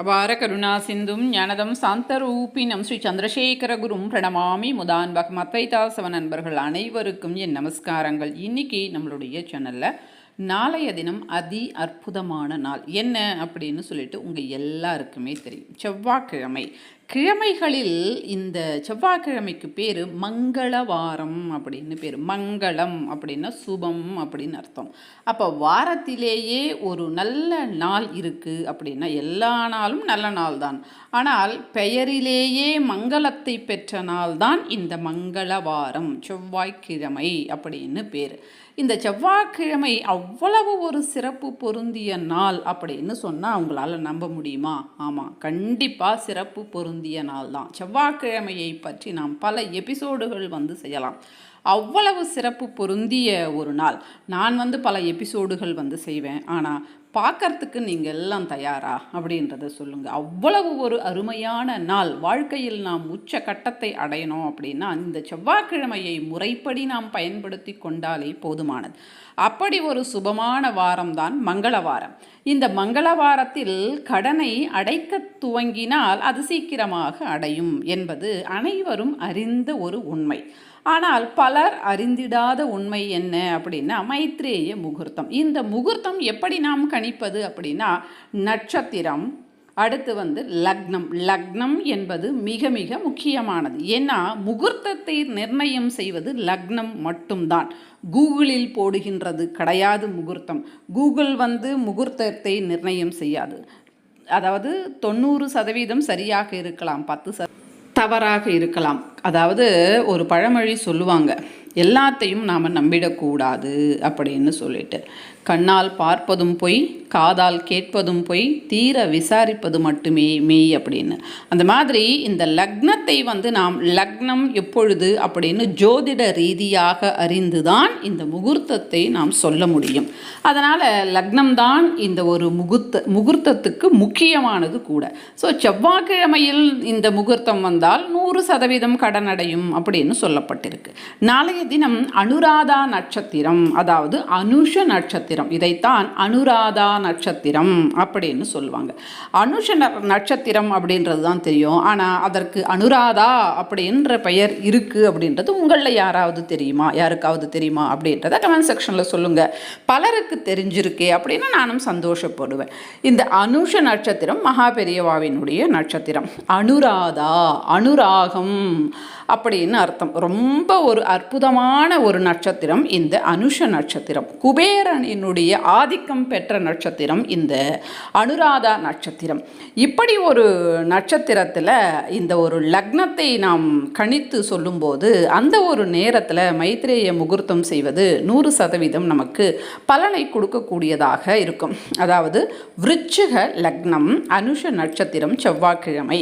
அபார கருணா சிந்தும் ஞானதம் சாந்தரூபினம் ஸ்ரீ சந்திரசேகரகுரும் பிரணமாமி முதான்பக் மத்வைதாசவ நண்பர்கள் அனைவருக்கும் என் நமஸ்காரங்கள். இன்னைக்கு நம்மளுடைய சேனலில் நாளைய தினம் அதி அற்புதமான நாள். என்ன அப்படின்னு சொல்லிட்டு உங்கள் எல்லாருக்குமே தெரியும். செவ்வாய்க்கிழமை. கிழமைகளில் இந்த செவ்வாய்க்கிழமைக்கு பேர் மங்களவாரம் அப்படின்னு பேர். மங்களம் அப்படின்னா சுபம் அப்படின்னு அர்த்தம். அப்போ வாரத்திலேயே ஒரு நல்ல நாள் இருக்குது அப்படின்னா எல்லா நாளும் நல்ல நாள் தான் ஆனால் பெயரிலேயே மங்களத்தை பெற்ற நாள் தான் இந்த மங்களவாரம் செவ்வாய்க்கிழமை அப்படின்னு பேர். இந்த செவ்வாய்க்கிழமை அவ்வளவு ஒரு சிறப்பு பொருந்திய நாள் அப்படின்னு சொன்னால் அவங்களால நம்ப முடியுமா? ஆமாம் கண்டிப்பாக சிறப்பு பொருந்திய நாள் தான் செவ்வாய்க்கிழமையை பற்றி நாம் பல எபிசோடுகள் வந்து செய்யலாம். அவ்வளவு சிறப்பு பொருந்திய ஒரு நாள். நான் வந்து பல எபிசோடுகள் வந்து செய்வேன். ஆனால் பார்க்கறதுக்கு நீங்கள் எல்லாம் தயாரா? அப்படின்றத சொல்லுங்கள் அவ்வளவு ஒரு அருமையான நாள். வாழ்க்கையில் நாம் உச்ச கட்டத்தை அடையணும் அப்படின்னா இந்த செவ்வாய்க்கிழமையை முறைப்படி நாம் பயன்படுத்தி கொண்டாலே போதுமானது. அப்படி ஒரு சுபமான வாரம்தான் மங்களவாரம். இந்த மங்களவாரத்தில் கடனை அடைக்க துவங்கினால் அது சீக்கிரமாக அடையும் என்பது அனைவரும் அறிந்த ஒரு உண்மை. ஆனால் பலர் அறிந்திடாத உண்மை என்ன அப்படின்னா மைத்ரேய முகூர்த்தம். இந்த முகூர்த்தம் எப்படி நாம் கணிப்பது அப்படின்னா நட்சத்திரம் அடுத்து வந்து லக்னம். லக்னம் என்பது மிக மிக முக்கியமானது. ஏன்னா முகூர்த்தத்தை நிர்ணயம் செய்வது லக்னம் மட்டும்தான். கூகுளில் போடுகின்றது கிடையாது முகூர்த்தம். கூகுள் வந்து முகூர்த்தத்தை நிர்ணயம் செய்யாது. அதாவது தொண்ணூறு சதவீதம் சரியாக இருக்கலாம் பத்து ச தவறாக இருக்கலாம். அதாவது ஒரு பழமொழி சொல்லுவாங்க. எல்லாத்தையும் நாம் நம்பிடக்கூடாது அப்படின்னு சொல்லிட்டு. கண்ணால் பார்ப்பதும் பொய் காதால் கேட்பதும் பொய் தீர விசாரிப்பது மட்டுமே மெய் அப்படின்னு. அந்த மாதிரி இந்த லக்னத்தை வந்து நாம் லக்னம் எப்பொழுது அப்படின்னு ஜோதிட ரீதியாக அறிந்துதான் இந்த முகூர்த்தத்தை நாம் சொல்ல முடியும். அதனால் லக்னம்தான் இந்த ஒரு முகூர்த்த முகூர்த்தத்துக்கு முக்கியமானது கூட. ஸோ செவ்வாய்க்கிழமையில் இந்த முகூர்த்தம் வந்தால் நூறு சதவீதம் கடன் அடையும் அப்படின்னு சொல்லப்பட்டிருக்கு. நாளைய தினம் அனுராதா நட்சத்திரம் அதாவது அனுஷ நட்சத்திரம். இதைத்தான் அனுராதா நட்சத்திரம் அப்படின்னு சொல்லுவாங்க. அனுஷ நட்சத்திரம் அப்படின்றது தான் தெரியும். ஆனால் அதற்கு அனுராதா அப்படின்ற பெயர் இருக்குது அப்படின்றது உங்களில் யாராவது தெரியுமா? யாருக்காவது தெரியுமா அப்படின்றத கமெண்ட் செக்ஷனில் சொல்லுங்கள் பலருக்கு தெரிஞ்சிருக்கே அப்படின்னு நானும் சந்தோஷப்படுவேன். இந்த அனுஷ நட்சத்திரம் மகா பெரியவாவினுடைய நட்சத்திரம். அனுராதா அனுராகம். அப்படின்னு அர்த்தம். ரொம்ப ஒரு அற்புதமான ஒரு நட்சத்திரம் இந்த அனுஷ நட்சத்திரம். குபேரனினுடைய ஆதிக்கம் பெற்ற நட்சத்திரம் இந்த அனுராதா நட்சத்திரம். இப்படி ஒரு நட்சத்திரத்தில் இந்த ஒரு லக்னத்தை நாம் கணித்து சொல்லும்போது அந்த ஒரு நேரத்தில் மைத்திரேய முகூர்த்தம் செய்வது நூறு சதவீதம் நமக்கு பலனை கொடுக்கக்கூடியதாக இருக்கும். அதாவது விருச்சிக லக்னம் அனுஷ நட்சத்திரம் செவ்வாய்க்கிழமை.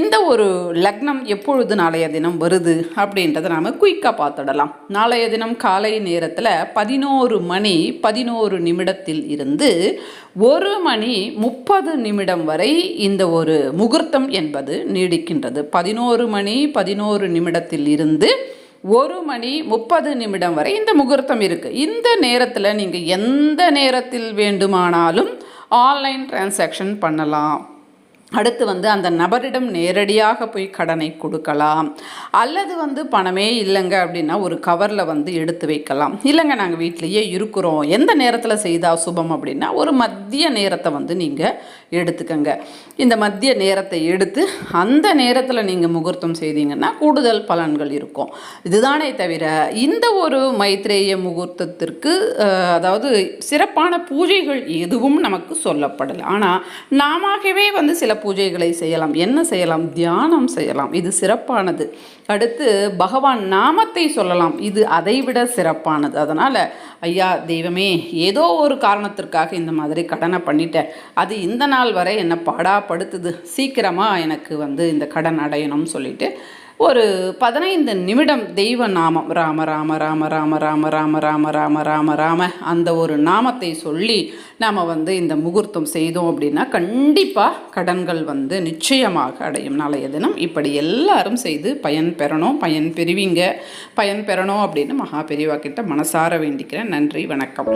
இந்த ஒரு லக்னம் எப்பொழுது நாளைய தினம் வருது அப்படின்றத நாம் குயிக்காக பார்த்துடலாம். நாளைய தினம் காலை நேரத்தில் பதினோரு மணி பதினோரு நிமிடத்தில் இருந்து ஒரு மணி முப்பது நிமிடம் வரை இந்த ஒரு முகூர்த்தம் என்பது நீடிக்கின்றது. பதினோரு மணி பதினோரு நிமிடத்தில் இருந்து ஒரு மணி முப்பது நிமிடம் வரை இந்த முகூர்த்தம் இருக்குது இந்த நேரத்தில் நீங்கள் எந்த நேரத்தில் வேண்டுமானாலும் ஆன்லைன் டிரான்சாக்ஷன் பண்ணலாம். அடுத்து வந்து அந்த நபரிடம் நேரடியாக போய் கடனை கொடுக்கலாம். அல்லது வந்து பணமே இல்லைங்க அப்படின்னா ஒரு கவரில் வந்து எடுத்து வைக்கலாம். இல்லைங்க நாங்கள் வீட்டிலேயே இருக்கிறோம். எந்த நேரத்தில் செய்தால் சுபம் அப்படின்னா ஒரு மத்திய நேரத்தை வந்து நீங்கள் எடுத்துக்கங்க. இந்த மத்திய நேரத்தை எடுத்து அந்த நேரத்தில் நீங்கள் முகூர்த்தம் செய்தீங்கன்னா கூடுதல் பலன்கள் இருக்கும். இதுதானே தவிர இந்த ஒரு மைத்ரேய முகூர்த்தத்திற்கு அதாவது சிறப்பான பூஜைகள் எதுவும் நமக்கு சொல்லப்படலை. ஆனால் நாமவே வந்து சில பூஜைகளை செய்யலாம். என்ன செய்யலாம்? தியானம் செய்யலாம். இது சிறப்பானது. அடுத்து பகவான் நாமத்தை சொல்லலாம். இது அதைவிட சிறப்பானது. அதனால் ஐயா தெய்வமே ஏதோ ஒரு காரணத்திற்காக இந்த மாதிரி கடனை பண்ணிட்டேன். அது இந்த நாள் வரை என்னை பாடாப்படுத்துது. சீக்கிரமாக எனக்கு வந்து இந்த கடன் அடையணும்னு சொல்லிட்டு ஒரு பதினைந்து நிமிடம் தெய்வ நாமம். ராம ராம ராம ராம ராம ராம ராம ராம ராம ராம அந்த ஒரு நாமத்தை சொல்லி நாம் வந்து இந்த முகூர்த்தம் செய்தோம் அப்படின்னா கண்டிப்பாக கடன்கள் வந்து நிச்சயமாக அடையும். நாளைய தினம் இப்படி எல்லாரும் செய்து பயன் பெறணும் பயன் பெறுவீங்க பயன் பெறணும் அப்படின்னு மகா பெரியவா கிட்ட மனசார வேண்டிக்கிறேன். நன்றி வணக்கம்.